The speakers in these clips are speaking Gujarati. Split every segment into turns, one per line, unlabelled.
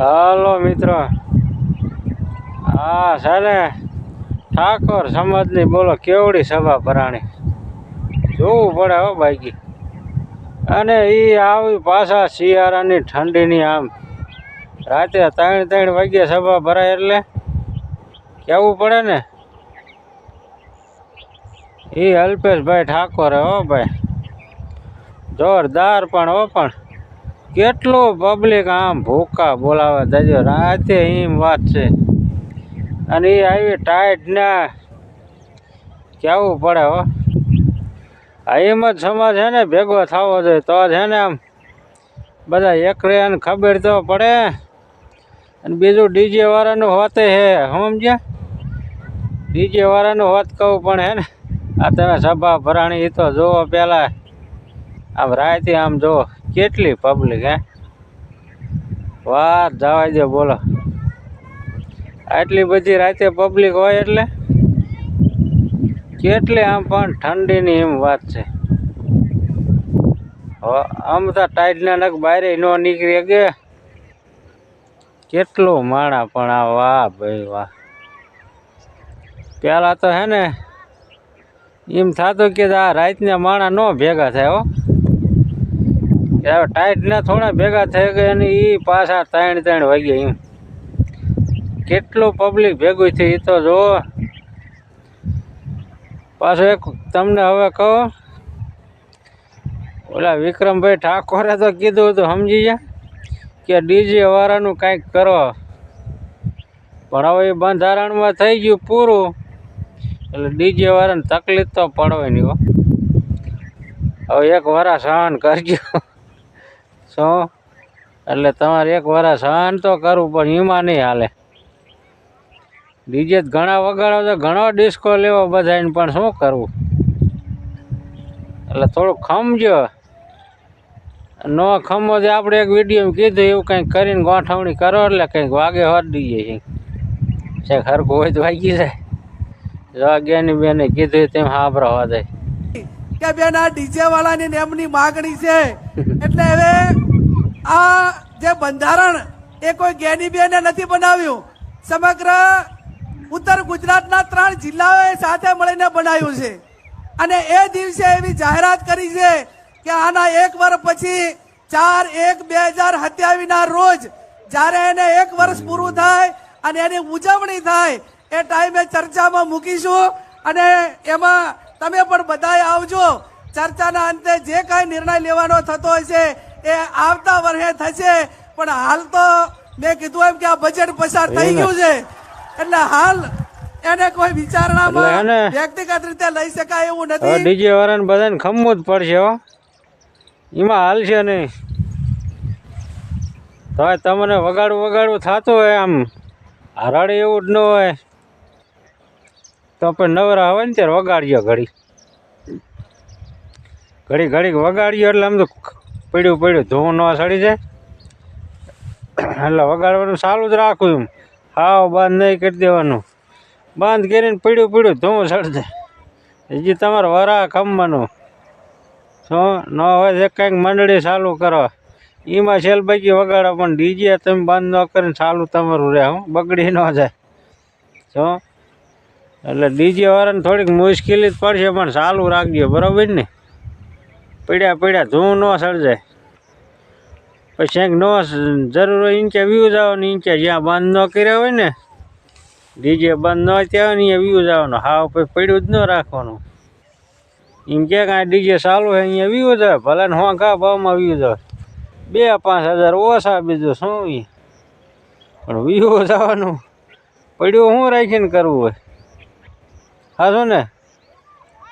હાલો મિત્રો. હા સાને ઠાકોર સમાજની બોલો, કેવડી સભા ભરાણી. જોવું પડે હો ભાઈકી અને એ આવી પાછા શિયાળાની ઠંડીની આમ. રાતે ત્રણ ત્રણ વાગ્યે સભા ભરાય એટલે કેવું પડે ને? એ અલ્પેશભાઈ ઠાકોર હો ભાઈ. જોરદાર પણ હો પણ. કેટલું પબ્લિક આમ ભૂકા બોલાવે દેજો, રાતે એમ વાત છે. અને એ આવી ટાઈટ ને કેવું પડે હો? એમ જ સમાજ છે ને, ભેગો થવો જોઈએ. તો છે ને આમ બધા એક રહે ખબર તો પડે. અને બીજું ડીજે વાળાનું હોતે હે, સમજ્યા? ડીજે વાળાનું હોત કહું પણ હે ને, આ તમે સભા ભરાણી, એ તો જુઓ પહેલા આમ રાતે આમ જો કેટલી પબ્લિક હે? વાત જવા દે, બોલો. આટલી બધી રાતે પબ્લિક હોય એટલે? કેટલી આમ પણ ઠંડીની એમ વાત છે. આમ તો ટાઈટના નક બહાર ન નીકળી કે? કેટલું માણા પણ આ વાહ ભાઈ વાહ. પહેલાં તો હે ને, એમ થતું કે આ રાતના માણા ન ભેગા થાય, હો. કે હવે ટાઈટના થોડા ભેગા થઈ ગયા અને એ પાછા ત્રણ ત્રણ વાગ્યા એમ કેટલું પબ્લિક ભેગું થયું એ તો જુઓ પાછું એક તમને હવે કહો. ઓલા વિક્રમભાઈ ઠાકોરે તો કીધું હતું, સમજી જા કે ડીજે વાળાનું કાંઈક કરો. પણ હવે એ બંધારણમાં થઈ ગયું પૂરું. એટલે ડીજે વાળાને તકલીફ તો પડવાની હો. હવે એક વરા સહન કરજો. શું એટલે તમારે એક વરસ સહન તો કરવું પણ એમાં નહીં હાલે. ડીજે ઘણા વગાડો તો ઘણો ડિસ્કો લેવો બધાને પણ શું કરવું? એટલે થોડુંક ખમજો. ન ખમો તો આપણે એક વીડિયો કીધું, એવું કંઈક કરીને ગોઠવણી કરો એટલે કંઈક વાગે હોત દઈએ છે છે, ખરખું હોય તો વાગી જાય. જો અગિયારની બેને કીધું તેમ હોવા દે
કે બેન આ ડીજે વાળાની એમની માગણી છે. એટલે હવે આ જે બંધારણ એ કોઈ ગેની બેને નથી બનાવ્યું. સમગ્ર ઉત્તર ગુજરાતના ત્રણ જિલ્લાઓએ સાથે મળીને બનાવ્યું છે. અને એ દિવસે એવી જાહેરાત કરી છે કે આના એક વર્ષ પછી ચાર એક બે હજાર સત્યાવીસના રોજ જ્યારે એને એક વર્ષ પૂરું થાય અને એની ઉજવણી થાય, એ ટાઈમે ચર્ચામાં મૂકીશું. અને એમાં તમે પણ બધાએ આવજો. ચર્ચાના અંતે જે કાંઈ નિર્ણય લેવાનો થતો હશે એ આવતા વર્ષે થશે. પણ હાલ તો મેં કીધું એમ કે આ બજેટ પસાર થઈ ગયું છે. એટલે હાલ એને કોઈ વિચારણામાં વ્યક્તિગત રીતે લઈ શકાય એવું નથી.
ડીજે વાળાને બધાને ખમવું જ પડશે હો. એમાં હાલ છે નહીં. તો તમને વગાડવું વગાડવું થતું હોય આમ. હરાડે એવું જ ન હોય. તો પણ નવરા હોય ને ત્યારે વગાડીએ ઘડી. ઘડી ઘડી વગાડ્યો એટલે આમ તો પડ્યું પડ્યું ધોવું ન સડી જાય. એટલે વગાડવાનું ચાલુ જ રાખું એમ. હાવ બંધ નહીં કરી દેવાનું. બંધ કરીને પડ્યું પડ્યું ધોવું સડી જાય. હજી તમારે વરા ખમવાનું. શું ન હોય તો કંઈક મંડળી ચાલુ કરો. એમાં છેલ પૈકી વગાડો, પણ ડીજે તમે બંધ ન કરીને ચાલુ તમારું રહે, હું. બગડી ન જાય. શું એટલે ડીજે વાળાને થોડીક મુશ્કેલી જ પડશે, પણ ચાલુ રાખજો, બરાબર ને? પડ્યા પડ્યા ધૂં ન સર્જાય. પછી ક્યાંક ન જરૂર હોય ઇંચે વ્યૂઝ આવવાનું ઇંચે જ્યાં બંધ ન કર્યા હોય ને, ડીજે બંધ ન ત્યાં હોય ને અહીંયા વ્યૂઝ આવવાનું હાવ પછી પડ્યું જ ન રાખવાનું. એમ કે કાંઈ ડીજે ચાલુ હોય અહીંયા વ્યૂઝ આવે ભલે ને હોં ઘા ભાવમાં વ્યૂઝ આવે બે પાંચ હજાર ઓછા બીજું શું પણ વ્યૂઝ આવવાનું પડ્યું શું રાખીને કરવું હોય? શું ને?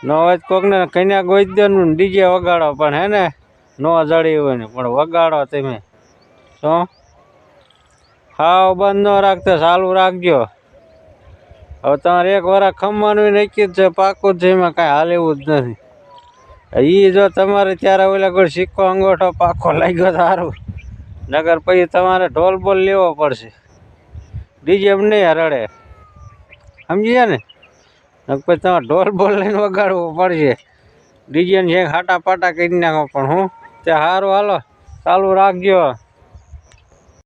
ન હોય કોકને કન્યા ગોઈ દેવાનું ડીજે વગાડો, પણ હે ને? ન જડી હોય ને, પણ વગાડો તમે. શું? હાવ બંધ ન રાખતા ચાલુ રાખજો. હવે તમારે એક વાર ખમવાનું નક્કી જ છે, પાકું જ છે, એમાં કાંઈ હાલ એવું જ નથી. એ જો તમારે ત્યારે ઓલા કોઈ સિક્કો અંગોઠો પાકો લાગ્યો સારું. નગર પછી તમારે ઢોલ બોલ લેવો પડશે. ડીજે એમ નહીં રડે સમજી ને? પછી તમારે ઢોલ બોલ લઈને વગાડવો પડશે. ડીજે ને છે હાટા પાટા કરી નાખો પણ હું. તે સારું, હાલો. ચાલુ રાખજો.